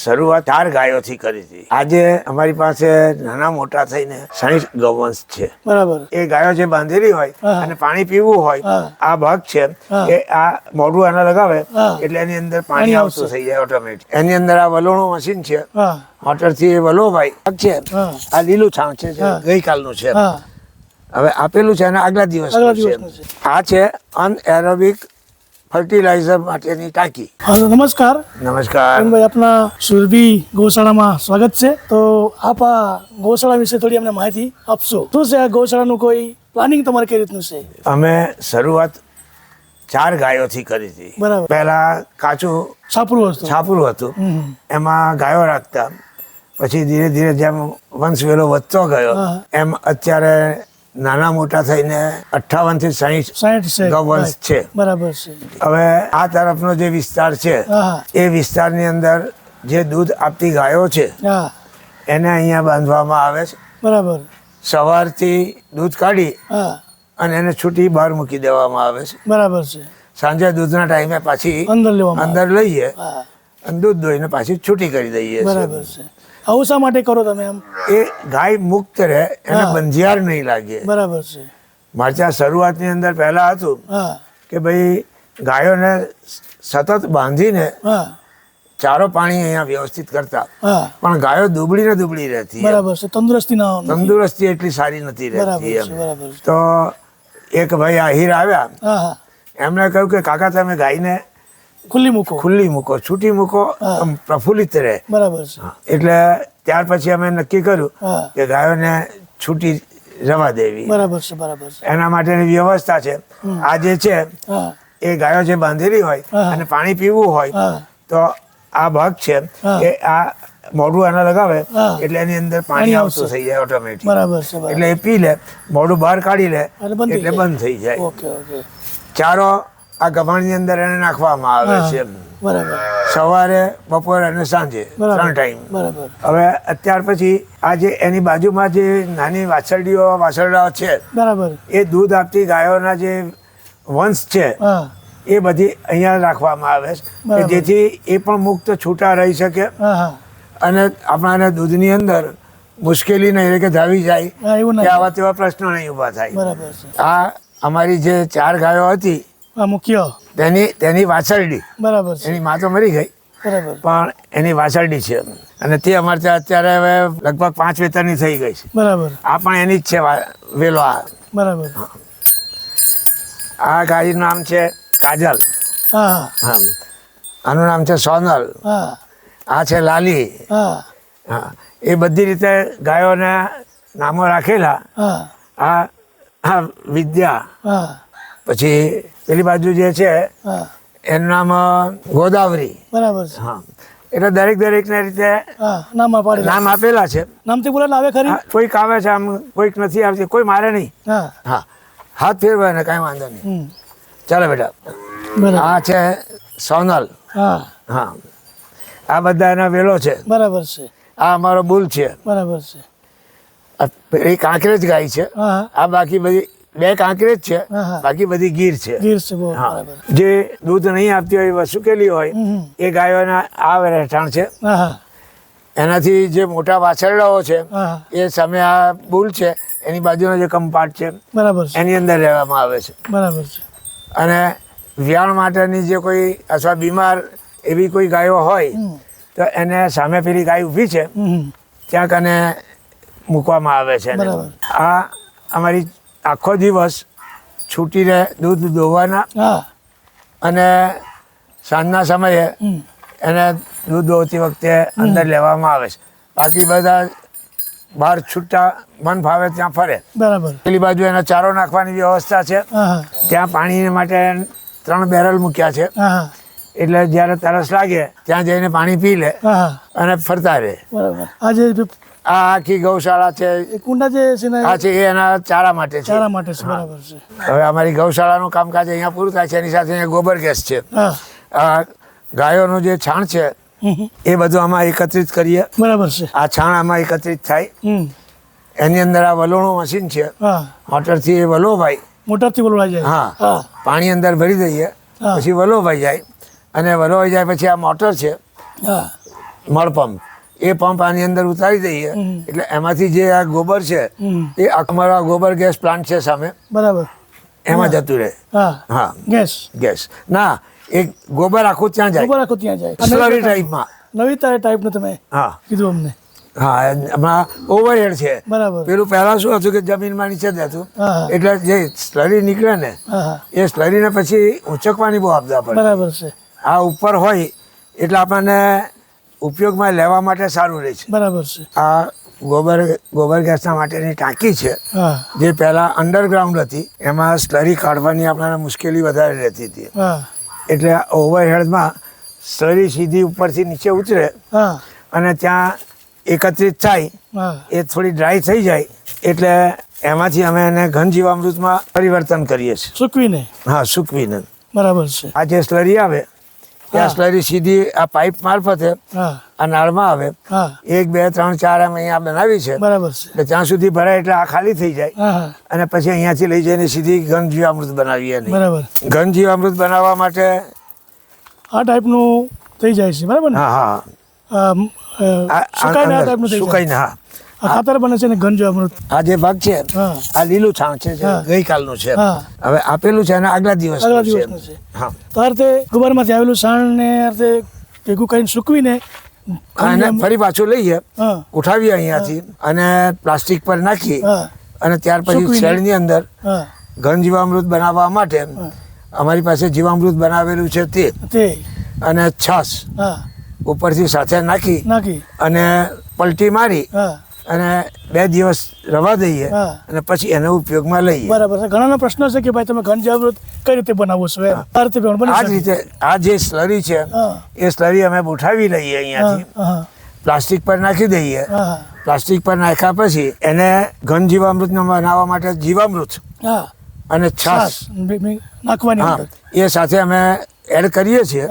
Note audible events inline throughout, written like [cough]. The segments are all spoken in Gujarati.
શરૂઆત ચાર ગાયોથી કરી હતી. આજે અમારી પાસે નાના મોટા થઈને સાહીઠ ગૌવંશ છે. બરાબર. એ ગાયો જે બાંધેલી હોય અને પાણી પીવું હોય આ ભાગ છે કે આ મોઢું આના લગાવે એટલે એની અંદર પાણી આવતું થઈ જાય ઓટોમેટિક એની અંદર આ વલોણું મશીન છે. મોટરથી વલો ભાઈ ભાગ છે. આ લીલું છાણ છે. ગઈકાલનું છે. હવે આપેલું છે અને આગલા દિવસ. આ છે અનએરોબિક ફર્ટિલાઇઝર માટેની ટાંકી. હા નમસ્કાર. નમસ્કાર. ભાઈ આપના સુરભી ગૌશાળામાં સ્વાગત છે. તો આપ આ ગૌશાળા વિશે થોડી અમને માહિતી આપશો. શું છે આ ગૌશાળાનું કોઈ પ્લાનિંગ તમારે કઈ રીતનું છે? અમે શરૂઆત ચાર ગાયોથી કરી હતી. બરાબર. પહેલા કાચું છાપરું હતું. છાપરું હતું. એમાં ગાયો રાખતા. પછી ધીરે ધીરે જેમ વંશ વેલો વધતો ગયો એમ અત્યારે નાના મોટા થઈને અઠાવનથી સાહીઠ ગૌવંશ છે. બરાબર છે. હવે આ તરફનો જે વિસ્તાર છે એ વિસ્તારની અંદર જે દૂધ આપતી ગાયો છે એને અહીંયા બાંધવામાં આવે છે. બરાબર. સવારથી દૂધ કાઢી અને એને છૂટી બહાર મૂકી દેવામાં આવે છે. બરાબર છે. સાંજે દૂધના ટાઈમે પાછી અંદર અંદર લઈએ અને દૂધ દોઈને પાછી છૂટી કરી દઈએ બરાબર છે. આવું શા માટે કરો તમે એમ? એ ગાય મુક્ત રહે એને બંધિયાર નહીં લાગે. બરાબર છે. મારે ત્યાં શરૂઆતની અંદર પહેલા હતું કે ભાઈ ગાયોને સતત બાંધીને ચારો પાણી અહીંયા વ્યવસ્થિત કરતા. પણ ગાયો દુબળી ને દુબળી રહેતી બરાબર છે. તંદુરસ્તી ના તંદુરસ્તી એટલી સારી નથી રહેતી તો એક ભાઈ આહિર આવ્યા. એમણે કહ્યું કે કાકા તમે ગાયને ખુલ્લી મૂકો ખુલ્લી મૂકો છૂટી મૂકો આમ પ્રફુલ્લિત રહે. બરાબર છે. એટલે ત્યાર પછી અમે નક્કી કર્યું કે ગાયોને છૂટી રવા દેવી. બરાબર છે બરાબર છે. એના માટેની વ્યવસ્થા છે. આ જે છે એ ગાયો જે બાંધેલી હોય અને પાણી પીવું હોય તો આ ભાગ છે કે એ આ મોઢું આના લગાવે એટલે એની અંદર પાણી આવતું થઈ જાય ઓટોમેટિક બરાબર છે એટલે એ પી લે મોઢું બહાર કાઢી લે એટલે બંધ થઈ જાય. બંધ થઈ જાય. Okay okay. ચારો આ ગભાણની અંદર એને નાખવામાં આવે છે બરાબર. સવારે બપોરે અને સાંજે ત્રણ ટાઈમ બરાબર. હવે અત્યાર પછી આ જે એની બાજુમાં જે નાની વાછરડીઓ વાછરડાઓ છે બરાબર. એ દૂધ આપતી ગાયોના જે વંશ છે એ બધી અહીંયા રાખવામાં આવે છે. કે જેથી એ પણ મુક્ત છૂટા રહી શકે. અને આપણાને દૂધની અંદર મુશ્કેલી નહીં રહે કે ધાવી જાય કે આવા તેવા પ્રશ્નો નહીં ઊભા થાય. આ અમારી જે ચાર ગાયો હતી હા મુખ્ય. તેની તેની વાછરડી. બરાબર છે. એની મા તો મરી ગઈ. બરાબર. પણ એની વાછરડી છે. અને તે અમારે ત્યાં અત્યારે હવે લગભગ પાંચ વેતરની થઈ ગઈ છે. બરાબર. આ પણ એની જ છે વેલો આ. બરાબર. આ ગાયનું નામ છે કાજલ. હા. હા. આનું નામ છે સોનલ. હા. આ છે લાલી. હા. હા. એ બધી રીતે ગાયોના નામો રાખેલા. હા. આ આ વિદ્યા. હા. પછી પેલી બાજુ જે છે એનું નામ ગોદાવરી. બરાબર છે. હા. એટલે દરેક દરેકને રીતે નામ આ નામ આપેલા છે. નામથી બોલે આવે ખરી? કોઈક આવે છે આમ કોઈક નથી આવતી કોઈ મારે નહીં. હા. હા. હાથ ફેરવાય ને કાંઈ વાંધો નહીં. ચાલો બેટા. બરાબર. આ છે સોનલ. હા. હા. આ બધા એના વેલો છે. બરાબર છે. આ અમારો બુલ છે. બરાબર છે. પેલી કાંકરેજ ગાય છે. હા. આ બાકી બધી બે કાંકરેજ છે. બાકી બધી ગીર છે. ગીર જે દૂધ નહીં આપતી હોય વસુકેલી હોય હમ હમ. એ ગાયોના આ રહેઠાણ છે. એનાથી જે મોટા વાછરડાઓ છે એ સામે આ બુલ છે એની બાજુનો જે કંપાટ છે બરાબર એની અંદર રહેવામાં આવે છે. બરાબર છે. અને વ્યાણ માટેની જે કોઈ અથવા બીમાર એવી કોઈ ગાયો હોય તો એને સામે પેલી ગાય ઊભી છે. ત્યાં કને મૂકવામાં આવે છે આ અમારી આખો દિવસ છૂટીને દૂધ દોવાના. અને સાંજના સમયે એને દૂધ દોવતી વખતે અંદર લેવામાં આવે છે. બાકી બધા બહાર છૂટા મન ફાવે ત્યાં ફરે. બરાબર. પેલી બાજુ એનો ચારો નાખવાની વ્યવસ્થા છે. ત્યાં પાણી માટે ત્રણ બેરલ મૂક્યા છે. એટલે જ્યારે તરસ લાગે ત્યાં જઈને પાણી પી લે અને ફરતા રહે. બરાબર. આ જે આ આખી ગૌશાળા છે. એ કુંડા જે છે ને આ છે એ એના ચારા માટે છે. ચારા માટે છે બરાબર છે. હવે અમારી ગૌશાળાનું કામકાજ અહીંયા પૂરું થાય છે એની સાથે અહીંયા ગોબર ગેસ છે. આ ગાયોનું જે છાણ છે. એ બધું આમાં એકત્રિત કરીએ. બરાબર છે. આ છાણ આમાં એકત્રિત થાય. એની અંદર આ વલોણું મશીન છે. મોટરથી એ વલોવાય મોટરથી વલોવાઈ જાય. હા. પાણી અંદર ભરી દઈએ પછી વલોવાઈ જાય. અને વલોવાઈ જાય પછી આ મોટર છે હા. મળ પંપ. એ પંપ આની અંદર ઉતારી દઈએ. એટલે એમાંથી જે આ ગોબર છે એ અમારો આ ગોબર ગેસ પ્લાન્ટ છે સામે. બરાબર. એમાં જતું રહે. હા. ગેસ. ગેસ. ના એ ગોબર આખું ત્યાં જાય. ગોબર આખું ત્યાં જાય. સ્લરી ટાઈપમાં નવી ટાઈપનું તમે હા. કીધું અમને. હા હમણાં ઓવરહેડ છે. બરાબર. પેલું પહેલા શું હતું કે જમીનમાં નીચે જ હતું એટલે જે સ્લરી નીકળે ને એ સ્લરીને પછી ઉંચકવાની બહુ આપતા પડે. બરાબર છે. આ ઉપર હોય એટલે આપણને ઉપયોગમાં લેવા માટે સારું રહે છે. બરાબર છે. આ ગોબર ગોબર ગેસના માટેની ટાંકી છે જે પહેલાં અંડરગ્રાઉન્ડ હતી એમાં સ્લરી કાઢવાની આપણને મુશ્કેલી વધારે રહેતી હતી. એટલે ઓવરહેડમાં સ્લરી સીધી ઉપરથી નીચે ઉતરે હા. અને ત્યાં એકત્રિત થાય એ થોડી ડ્રાય થઈ જાય એટલે એમાંથી અમે એને ઘન જીવામૃતમાં પરિવર્તન કરીએ છીએ. સૂકવીને. હા સૂકવીને. બરાબર છે. આ જે સ્લરી આવે હા. સ્લરી સીધી આ પાઇપ મારફતે આ નાળમાં આવે. એક બે ત્રણ ચાર એમ અહીંયા બનાવી છે. બરાબર છે. એટલે ત્યાં સુધી ભરાય એટલે આ ખાલી થઈ જાય. અને પછી અહીંયાથી લઈ જઈને સીધી ઘન જીવામૃત બનાવીએ બરાબર. ઘન જીવામૃત બનાવવા માટે આ ટાઈપનું થઈ જાય છે બરાબર ને? હા હા. અ, આ- આ ખાતર બને છે ને ગંજો અમૃત. આ જે ભાગ છે આ લીલું છાણ છે. ગઈકાલનું છે. હવે આપેલું છે અને આગલા દિવસ આગલા દિવસનું છે. તો આ રીતે ગોબરમાંથી આવેલું છાણ ને આ રીતે ભેગું કરીને સૂકવીને અને ફરી પાછું લઈએ. ઉઠાવીએ અહીંયાથી અને પ્લાસ્ટિક પર નાખી અને ત્યાર પછી શેડ શેડની અંદર ઘન જીવામૃત બનાવવા માટે અમારી પાસે જીવામૃત બનાવેલું છે તે. અને છાશ ઉપરથી સાથે નાખી નાખી. અને પલટી મારી અને બે દિવસ રવા દઈએ અને પછી એને ઉપયોગમાં લઈએ. બરાબર છે. ઘણાનો પ્રશ્ન છે કે ભાઈ તમે ઘન જાગૃત કઈ રીતે બનાવો છો? આ રીતે આ જ રીતે આ જે સ્લરી છે એ સ્લરી અમે ઉઠાવી લઈએ અહીંયાથી. પ્લાસ્ટિક પર નાખી દઈએ. પ્લાસ્ટિક પર નાખ્યા પછી એને ઘન જીવામૃત બનાવવા માટે જીવામૃત અને છાશ. નાખવાની એ સાથે અમે એડ કરીએ છીએ.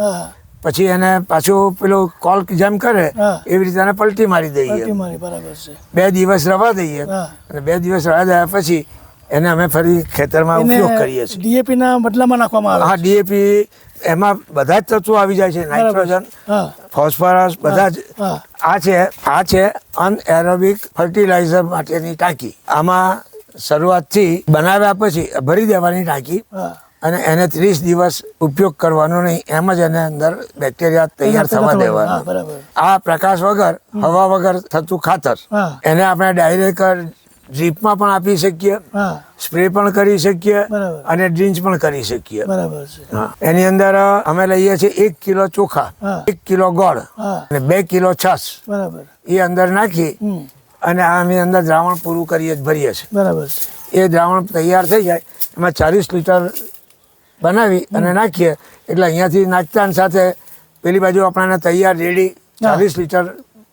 પછી એને પાછું પેલું કોલ જેમ કરે એવી રીતે એને પલટી મારી દઈએ. બરાબર છે. બે દિવસ રવા દઈએ. અને બે દિવસ રવા દયા પછી એને અમે ફરી ખેતરમાં ઉપયોગ કરીએ છીએ. ડીએપી ના બદલામાં નાખવામાં આવે હા ડીએપી એમાં બધા જ તત્વો આવી જાય છે. નાઇટ્રોજન ફોસ્ફરસ બધા જ આ છે આ છે અનએરોબિક ફર્ટિલાઇઝર માટેની ટાંકી. આમાં શરૂઆતથી બનાવ્યા પછી ભરી દેવાની ટાંકી. અને એને ત્રીસ દિવસ ઉપયોગ કરવાનો નહીં એમ જ એને અંદર બેક્ટેરિયા તૈયાર થવા દેવાનું. આ પ્રકાશ વગર હવા વગર થતું ખાતર એને આપણે ડાયરેક્ટ ડ્રીપમાં પણ આપી શકીએ સ્પ્રે પણ કરી શકીએ અને ડ્રિંચ પણ કરી શકીએ. હા. એની અંદર અમે લઈએ છીએ એક કિલો ચોખા એક કિલો ગોળ અને બે કિલો છાસ એ અંદર નાખી અને આની અંદર દ્રાવણ પૂરું કરીએ જ ભરીએ છીએ. બરાબર એ દ્રાવણ તૈયાર થઈ જાય એમાં ચાલીસ લીટર બનાવી અને નાખીએ. એટલે અહીંયાથી નાખતા સાથે પેલી બાજુ આપણને તૈયાર રેડી ચાલીસ લીટર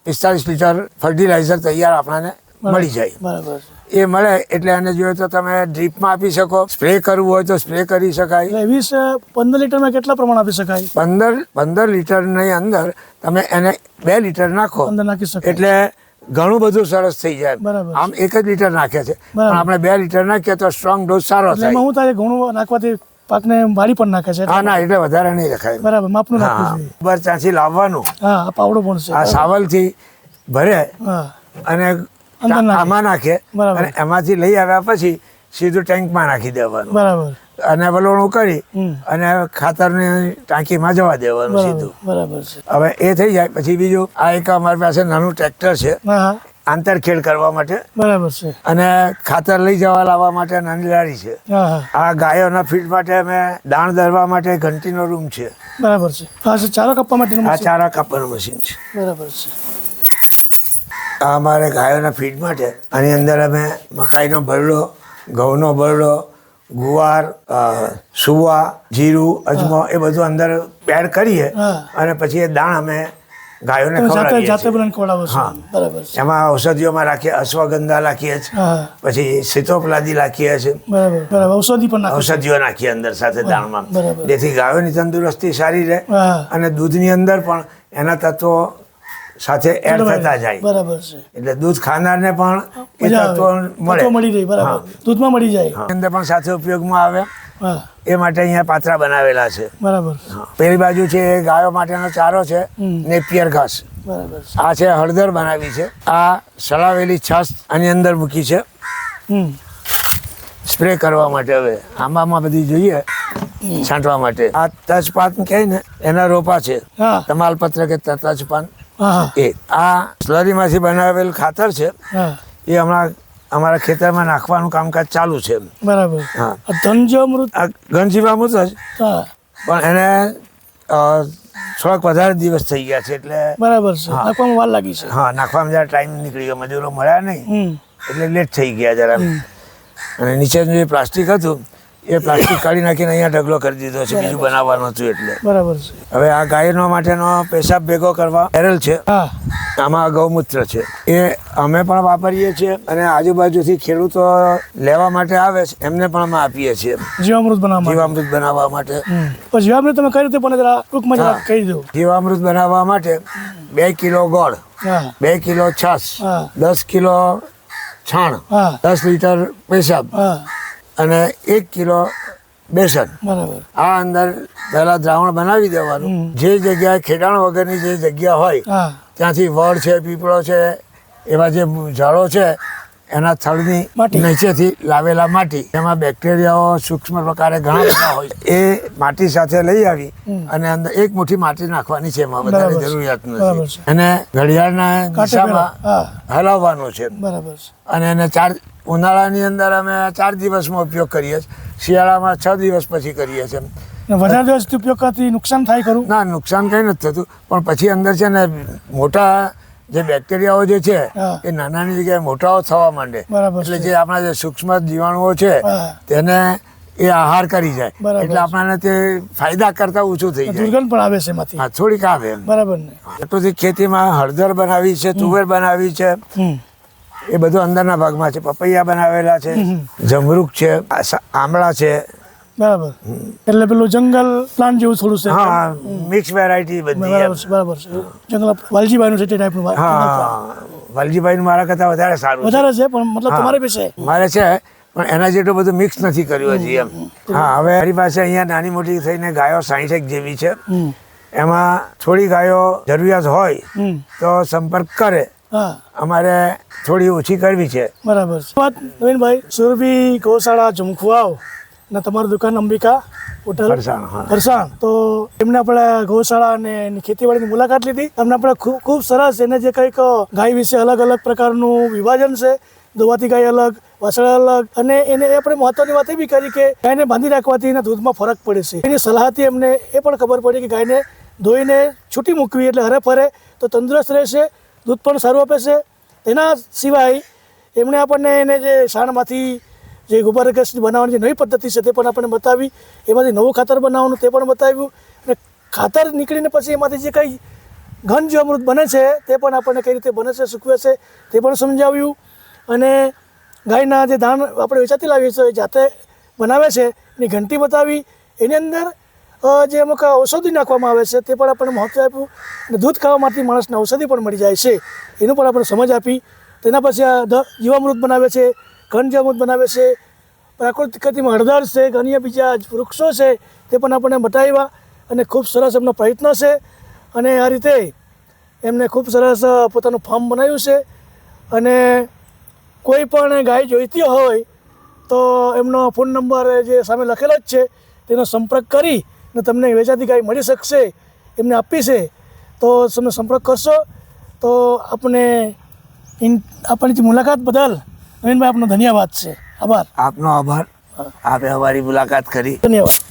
પિસ્તાલીસ લીટર ફર્ટિલાઇઝર તૈયાર આપણને મળી જાય. બરાબર. એ મળે એટલે એને જોઈએ તો તમે ડ્રીપમાં આપી શકો સ્પ્રે કરવું હોય તો સ્પ્રે કરી શકાય. વીસ પંદર લીટરમાં કેટલા પ્રમાણ આપી શકાય? પંદર પંદર લીટરની અંદર તમે એને બે લીટર નાખો. નાખી શકો એટલે ઘણું બધું સરસ થઈ જાય આમ એક જ લીટર નાખે છે. પણ આપણે બે લીટર નાખીએ તો સ્ટ્રોંગ ડોઝ સારો થાય. હું તારે ઘણું નાખવાથી પાકને વાળી પણ નાખે છે. હા ના એટલે વધારે નહીં રખાય. બરાબર માપનું નાખવું જોઈએ. બરાબર ત્યાંથી લાવવાનું. હા આ પાવડો પણ છે. આ સાવલથી ભરે હા. અને આમાં નાખે. બરાબર. અને એમાંથી લઈ આવ્યા પછી સીધું ટેન્કમાં નાખી દેવાનું. બરાબર. અને વલોણું કરી અને ખાતરની ટાંકીમાં જવા દેવાનું સીધું. બરાબર છે. હવે એ થઈ જાય. પછી બીજું આ એક અમારી પાસે નાનું ટ્રેક્ટર છે. આંતરખેડ કરવા માટે. બરાબર છે. અને ખાતર લઈ જવા લાવવા માટે નાની લારી છે આ ગાયોના ફીડ માટે અમે દાણ દરવા માટે ઘંટીનો રૂમ છે. બરાબર છે. હા છે ચારો કાપવા માટે આ ચારા કાપવાનું મશીન છે. બરાબર છે. આ અમારે ગાયોના ફીડ માટે. આની અંદર અમે મકાઈનો ભરડો ઘઉંનો ભરડો ગુવાર સુવા જીરું અજમો એ બધું અંદર પેડ કરીએ અને પછી એ દાણ અમે ગાયોને ખવડાવીએ જાતે છીએ. ખવડાવો છો. હા. બરાબર એમાં ઔષધિઓમાં રાખીએ અશ્વગંધા રાખીએ છીએ. પછી સીતોપલાદી રાખીએ છીએ. બરાબર બરાબર. ઔષધિ પણ ઔષધિઓ નાખીએ અંદર સાથે દાણમાં જેથી ગાયોની તંદુરસ્તી સારી રહે અને દૂધની અંદર પણ એના તત્વો સાથે એડ થતા જાય. બરાબર છે. એટલે દૂધ ખાનારને પણ એ તત્વો મળે. મળી જાય બરાબર. દૂધમાં મળી જાય. અંદર પણ સાથે ઉપયોગમાં આવે. એ માટે અહીંયા પાત્રા બનાવેલા છે. બરાબર. પેલી બાજુ છે એ ગાયો માટેનો ચારો છે ને નેપિયર ઘાસ. બરાબર. આ છે હળદર બનાવી છે. આ સળાવેલી છાસ આની અંદર મૂકી છે. હમ. સ્પ્રે કરવા માટે હવે. આંબામાં બધી જોઈએ. છાંટવા માટે. આ તજપાન કહે ને એના રોપા છે. તમાલપત્ર કે તજપાન એ. આ સ્લરીમાંથી બનાવેલ ખાતર છે. એ હમણાં અમારા ખેતરમાં નાખવાનું કામકાજ ચાલુ છે બરાબર. હા. ધનજીવામૃત? ઘનજીવામૃત જ. હા. પણ એને થોડાક વધારે દિવસ થઈ ગયા છે એટલે બરાબર છે. નાખવામાં વાર લાગી છે. હા નાખવામાં જરા ટાઈમ નીકળી ગયો મજૂરો મળ્યા નહીં. એટલે લેટ થઈ ગયા જરા. અને નીચેનું જે પ્લાસ્ટિક હતું એ પ્લાસ્ટિક કાઢી નાખીને અહીંયા ઢગલો કરી દીધો છે બીજું બનાવવાનું હતું એટલે. બરાબર છે. હવે આ ગાયનો માટેનો પેશાબ ભેગો કરવા એરલ છે. આમાં ગૌમૂત્ર છે. એ અમે પણ વાપરીએ છીએ અને આજુબાજુથી ખેડૂતો લેવા માટે આવે છે એમને પણ અમે આપીએ છીએ. જીવામૃત બનાવવા જીવામૃત બનાવવા માટે. પણ જીવામૃત તમે કઈ રીતે પણ ટૂંકમાં કહી દો. જીવામૃત બનાવવા માટે બે કિલો ગોળ બે કિલો છાશ દસ કિલો છાણ દસ લીટર પેશાબ અને એક કિલો બેસન. બરાબર. આ અંદર પહેલાં દ્રાવણ બનાવી દેવાનું. જે જગ્યાએ ખેડાણ વગરની જે જગ્યા હોય ત્યાંથી વડ છે પીપળો છે એવા જે ઝાડો છે એના થળની નીચેથી લાવેલા માટી. એમાં બેક્ટેરિયાઓ સૂક્ષ્મ પ્રકારે ઘણા [coughs] બધા હોય. એ માટી સાથે લઈ આવી અને અંદર એક મુઠ્ઠી માટી નાખવાની છે એમાં વધારે જરૂરિયાત નથી. અને ઘડિયાળના દિશામાં. હલાવવાનું છે. અને એને ચાર ઉનાળાની અંદર અમે ચાર દિવસમાં ઉપયોગ કરીએ છીએ. શિયાળામાં છ દિવસ પછી કરીએ છીએ વધારે દિવસ ઉપયોગ કરતી નુકસાન થાય ખરું? ના નુકસાન કંઈ નથી થતું. પણ પછી અંદર છે ને મોટા જે બેક્ટેરિયાઓ જે છે. એ નાનાની જગ્યાએ મોટાઓ થવા માંડે. એટલે. જે આપણા જે સૂક્ષ્મ જીવાણુઓ છે તેને એ આહાર કરી જાય. એટલે આપણાને તે ફાયદા કરતા ઓછું થઈ જાય. દુર્ગંધ પણ આવે છે એમાંથી. હા થોડીક આવે બરાબર ને. એટલું ખેતીમાં હળદર બનાવી છે તુવેર બનાવી છે એ બધું અંદરના ભાગમાં છે. પપૈયા બનાવેલા છે જમરૂક છે આમળા છે બરાબર. એટલે પેલું જંગલ પ્લાન્ટ જેવું થોડું છે. હા મિક્સ વેરાયટી બધી બરાબર છે બરાબર છે. જંગલ વાલજીભાઈનું છે તે ટાઈપનું હા વાલજીભાઈ નું મારા કરતા વધારે સારું વધારે છે પણ મતલબ તમારે બી છે. મારે છે પણ એના જેટલું બધું મિક્સ નથી કર્યું હજી એમ. હા હવે મારી પાસે અહીંયા નાની મોટી થઈને ગાયો સાઠેક જેવી છે. એમાં થોડી ગાયો જરૂરિયાત હોય તો સંપર્ક કરે. હા. અમારે થોડી ઓછી કરવી છે. બરાબર વાત નવીનભાઈ સુરભી ગૌશાળા ઝુમખુઆવ અને તમારી દુકાન અંબિકા હોટલ. ફરસાણ તો એમને આપણે ગૌશાળા અને ખેતીવાડીની મુલાકાત લીધી. તમને આપણે ખૂબ ખૂબ સરસ એને જે કંઈક ગાય વિશે અલગ અલગ પ્રકારનું વિભાજન છે. દોવાતી ગાય અલગ વાસળ અલગ. અને એને આપણે મહત્વની વાત એ બી કરી કે ગાયને બાંધી રાખવાથી એના દૂધમાં ફરક પડે છે. એની સલાહથી એમને એ પણ ખબર પડી કે ગાયને ધોઈને છૂટી મૂકવી એટલે હરે ફરે તો તંદુરસ્ત રહેશે દૂધ પણ સારું આપે છે. તેના સિવાય એમણે આપણને એને જે શાણમાંથી જે ગોબર ગેસ બનાવવાની જે નવી પદ્ધતિ છે તે પણ આપણને બતાવી, એમાંથી નવું ખાતર બનાવવાનું તે પણ બતાવ્યું અને ખાતર નીકળીને પછી એમાંથી જે કંઈ ઘન જીવામૃત બને છે તે પણ આપણને કઈ રીતે બને છે, સૂકવે છે તે પણ સમજાવ્યું. અને ગાયના જે ધાન આપણે વેચાતી લાવીએ છીએ જાતે બનાવે છે, એની ઘંટી બતાવી, એની અંદર જે અમુક ઔષધિ નાખવામાં આવે છે તે પણ આપણને મહત્ત્વ આપ્યું અને દૂધ ખાવામાંથી માણસને ઔષધિ પણ મળી જાય છે, એનું પણ આપણે સમજ આપી. તેના પછી આ જીવામૃત બનાવે છે ઘન જીવામૃત બનાવે છે, પ્રાકૃતિક ખેતીમાં હળદર છે અન્ય બીજા વૃક્ષો છે, તે પણ આપણને બતાવ્યા અને ખૂબ સરસ એમનો પ્રયત્ન છે. અને આ રીતે એમને ખૂબ સરસ પોતાનું ફાર્મ બનાવ્યું છે. અને કોઈ પણ ગાય જોઈતી હોય તો એમનો ફોન નંબર જે સામે લખેલો જ છે, તેનો સંપર્ક કરી અને તમને વેચાતી ગાય મળી શકશે, એમને આપી છે. તો તમે સંપર્ક કરશો, તો આપણે આપણી જે મુલાકાત બદલ નવીનભાઈ આપનો ધન્યવાદ છે. આભાર. આપનો આભાર. આપે અમારી મુલાકાત કરી. ધન્યવાદ.